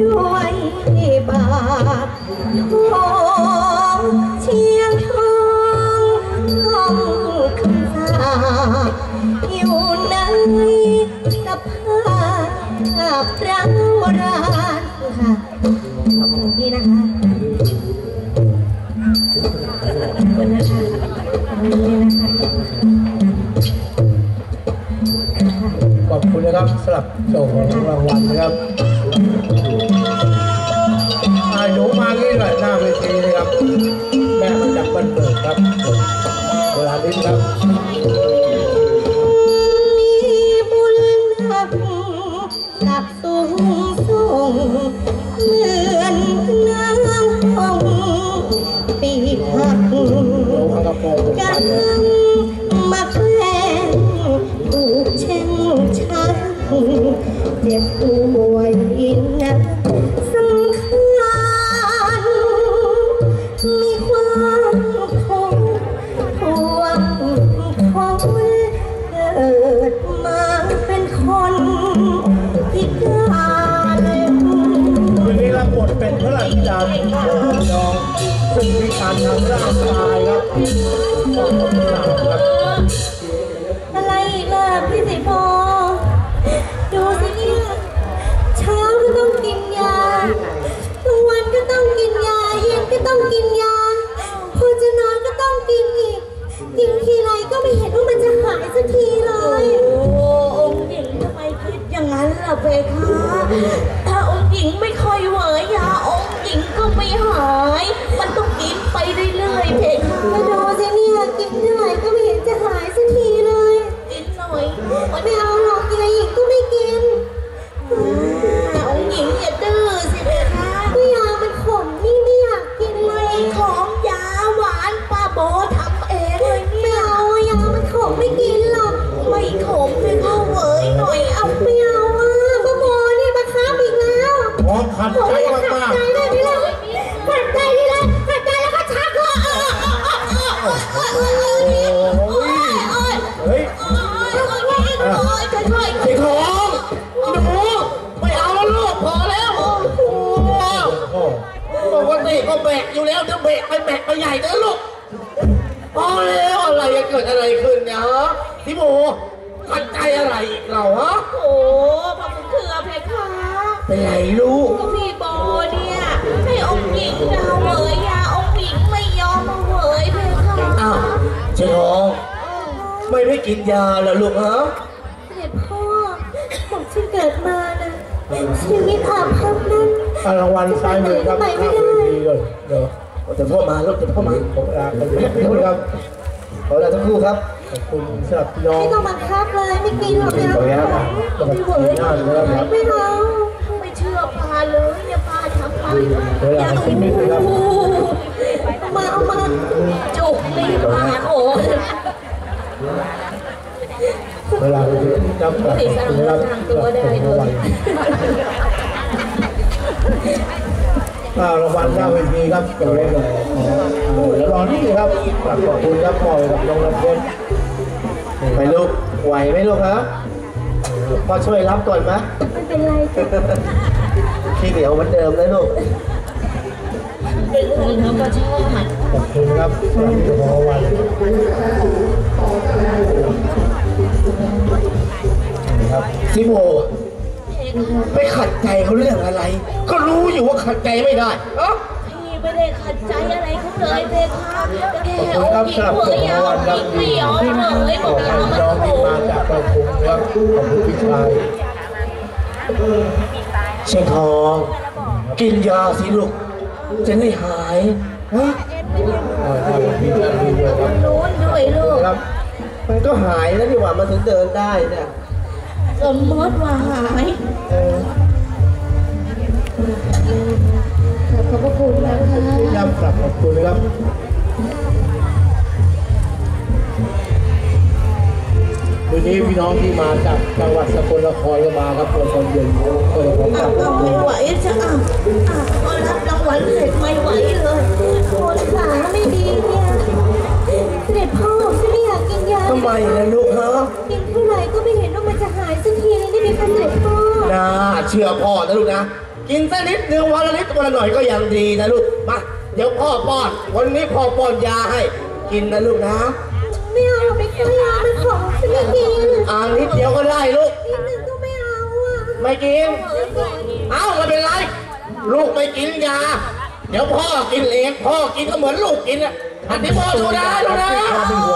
ด้วยบาทของเชียงทองต้องคำสาปอยู่ในสภาพร้างร้านค่ะขอบคุณพี่นะคะขอบคุณนะคะคุณนะคะขอบคุณนะครับสำหรับโจของรางวัลนะครับ หน่อยหน้าเวทีนะครับ แม่มาจากบ้านเปิดครับเวลานี้ครับมีบุญหักสับสูงส่งเหมือนนางหงปีหักกันมาแคลงถูกเช่งชักเจ็บป่วยนักสำคัญาชดาน้องคุณพิการทางร่างกายครับต้องขอบคุณครับ ปกติก็แบกอยู่แล้วเดี๋ยวแบกไปแบกไปใหญ่นะลูกพอแล้วอะไรจะเกิดอะไรขึ้นเนี่ยฮะพี่โมขัดใจอะไรอีกเราฮะโอ้พระคุณเถือเพคะเป็นไรลูกก็พี่โบเนี่ยให้องค์หญิงนะเหวยยาองค์หญิงไม่ยอมมาเหวยเพคะอ้าวเจ้าทองไม่ไม่กินยาแล้วลูกฮะเสด็จพ่อผมฉันเกิดมานะชีวิตอาภัพนั้นอา รางวัลซ้ายมือครับหน้าเวทีเลยเดี๋ยวเดี๋ยวพ่อมาลูกเดี๋ยวพ่อมาผมลาไปนิดนึงครับขอเวลาทั้งคู่ครับขอบคุณสำหรับพี่น้องไม่ต้องบังคับเลยไม่กินหรอกนะครับไม่เหวยหน้าเลยครับไม่เอาไม่เชื่อพาเลยเนี่ยพาทำไปเวลาสิบนิดนะครับมาเอามาจุกไม่พาโอ้เวลาไปถึงครับขอบคุณครับสำหรับรางวัล อ่ารางวัลหน้าเวทีครับตัวเล็กเลยเดี๋ยวรอนิดนึงครับขอบคุณครับพ่อกับน้องลำเพชรไปลูกไหวไหมลูกฮะพ่อช่วยรับก่อนไหมไม่เป็นไรจ้ะขี้เหนียวเหมือนเดิมเลยลูกเป็นคนเขาก็ชอบมันขอบคุณครับสำหรับรางวัลครับซิโม ไปขัดใจเขาเรื่องอะไร ก็รู้อยู่ว่าขัดใจไม่ได้เอ้า พี่ไม่ได้ขัดใจอะไรเขาเลยเพคะแค่ขอบอคุณครับงค์หญิสำหรับงเหวยรางยาวัอลงคค์รับหญิงไม่ยอมเลยบอกยามันน้องโผที่มาจากประทุมครับขอบคุณพี่ชายเชียงทอง กินยาสิลูก จะได้หายฮะอ่าได้พี่ชายพี่ด้วยครับรู้ด้วยลูกครับมันก็หายแล้วดีกว่ามันถึงเดินได้เนี่ย สมมติว่าหายเออขอบพระคุณนะคะครับกลับขอบคุณครับวันนี้พี่น้องที่มาจากจังหวัดสกลนครก็มาครับตัวคนเย็นเออผมกอะลับขก็อบคุไม่ณไหวจะอะอะพอรับรางวัลเสร็จไม่ไหวเลย ชื่อพ่อนะลูกนะ กินสักนิดหนึ่งวันละนิดวันละหน่อยก็ยังดีนะลูก มา เดี๋ยวพ่อป้อน วันนี้พ่อป้อนยาให้ กินนะลูกนะไม่เอาหรอกไม่เอายามันของฉันไม่กินอ่านิดเดียวก็ได้ลูก นิดนึงก็ไม่เอาอะไม่กิน เอ้าไม่เป็นไร ลูกไม่กินยา เดี๋ยวพ่อกินเองพ่อกินก็เหมือนลูกกินอะอันนี้พ่อดูนะดูนะ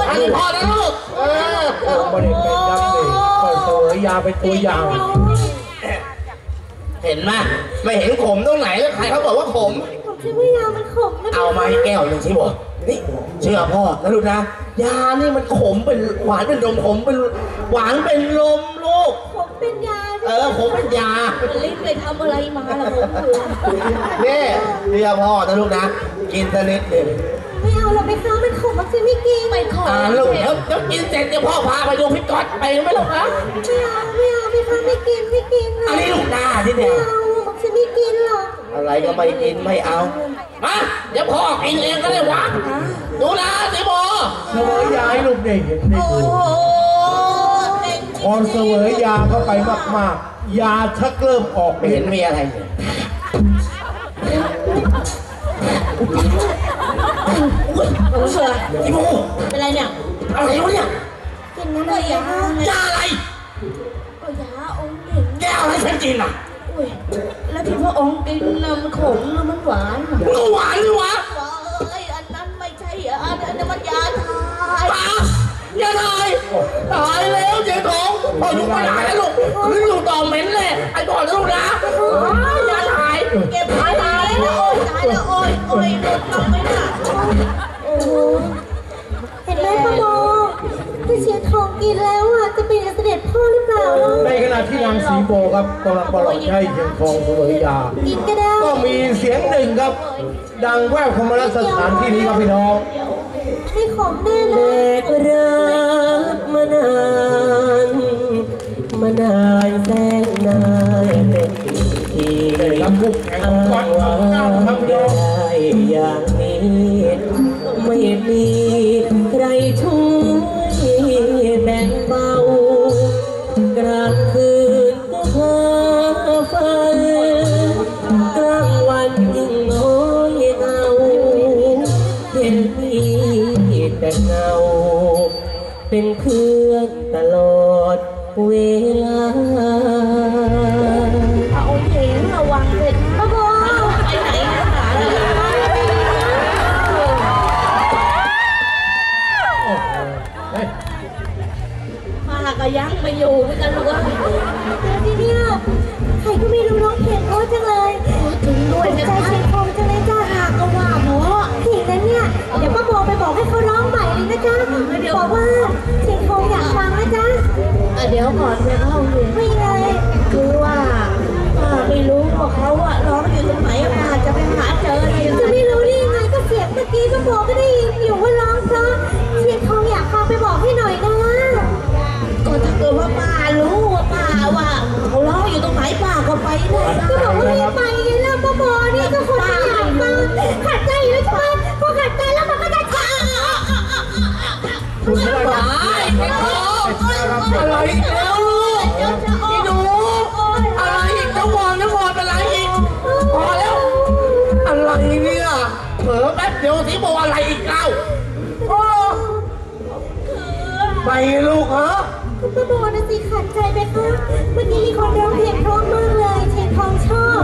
อันนี้พ่อนะลูก เออผมไม่ได้เป็นนักเตะคอยเสวยยยาเป็นตัวอย่างเห็นไหมไม่เห็นขมตรงไหนแล้วใครเขาบอกว่าขม ผมคิดว่ายามันขมนะเอามาให้แก้วหนึ่งสิบอกนี่เชื่อพ่อนะลูกนะยานี่มันขมเป็นหวานเป็นลมขมเป็นหวานเป็นลมลูก ผมเป็นยาเออขมเป็นยา ลิ้นไปทำอะไรมาล่ะผมคือนี่เชื่อพ่อนะลูกนะ กินสักนิดหนึ่งไม่เอาหรอกไปค้ามันขมมันจะไม่กินไม่ขออ่าลูกเดี๋ยวเดี๋ยวกินเสร็จเดี๋ยวพ่อพาไปดูพี่ก๊อตไปไหมลูกนะไม่เอาไม่เอา ไปค้าไม่กินไม่กินอันนี้ลูกหน้าที่ไม่เดียวเอาผมจะไม่กินหรอกอะไรก็ไม่กินไม่เอา มาเดี๋ยวพ่อกินเองก็ได้วะดูนะสิโมเสวยยาให้ลูกได้เห็นได้โอ้ดูโหเด็กพอเสวยยาเข้าไปมากๆ ยาชักเริ่มออกไม่เห็เห็นนมีอะไรเลยผมเสือสิโมเป็นไรเนี่ยอะไรวะเนี่ยกินน้ำก็มันยาไงยาอะไร ขมหรือมันหวานอะมันก็หวานเลยวะว้าเอ้ยอันนั้นไม่ใช่ยาอันนั้นมันยาทายตาอย่าตายตายแล้วเจ๊ของพอลูกไม่ได้แล้วลูกนึกอยู่ต่อเหม็นเลยไอ้ก่อนนะลูกนะ สีโบครับกำลังประหลอดให้เชียงทองเสวยยา กินก็ได้ก็มีเสียงหนึ่งครับ ดังแว่วเข้ามาในสถานที่นี้ครับพี่น้องไม่ขมแน่เลแบยกรักมานานมานานแสนนานเป็นทีลำบุกแข่งของวัดเขาเก้าครับพี่น้องได้อย่างนี้ไม่มี อะไรอีกแล้วลูกพี่หนูอะไรอีกน้ำมอนน้ำมอนอะไรอีกพอแล้ว อะไรเนี่ยเผลอแป๊บเดียวสิบอกอะไรอีกเล่าโอ้ไปลูกเหรอคุณป้าโบนะสิขัดใจไปคะเมื่อกี้มีคนร้องเพลงเพราะมากเลยเชียงทองชอบ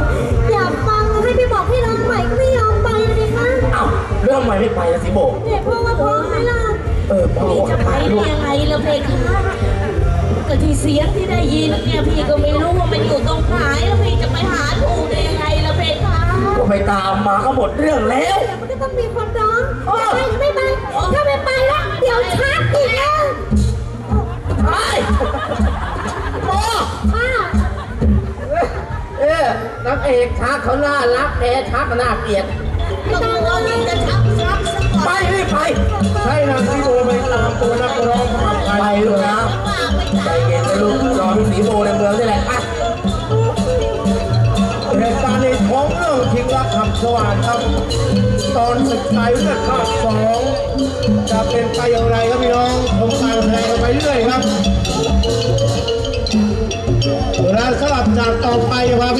อยากฟัง ไงล่ะเพคะก็ที่เสียงที่ได้ยินเนี่ยพี่ก็ไม่รู้ว่ามันอยู่ตรงไหนแล้วพี่จะไปหาถูกได้ยังไงล่ะเพคะก็ไปตามมาก็หมดเรื่องแล้วแต่มันก็ต้องมีคนร้องจะไปหรือไม่ไปถ้าไม่ไปแล้วเดี๋ยวชักอีกแล้วไปโอ้ป้าเอ๊ะนักเอกชักเขาน่ารักแกชักก็น่าเกลียดก็กลัวยิ่งจะชักชักสักก่อนไปรี บไปใช่นางสีโบไปตามตัวนักร้องไปลูกนะไปใจเย็นนะลูกรอพี่สีโบในเมืองนี่แหละอะเหตุการณ์ในท้องเรื่องชิงรักคำสว่างครับ ตอนศึกไทยเลือดภาคสองจะเป็นไปอย่างไรครับพี่น้องผมการแสดงกันไปเรื่อยครับและสลับจากต่อไปครับ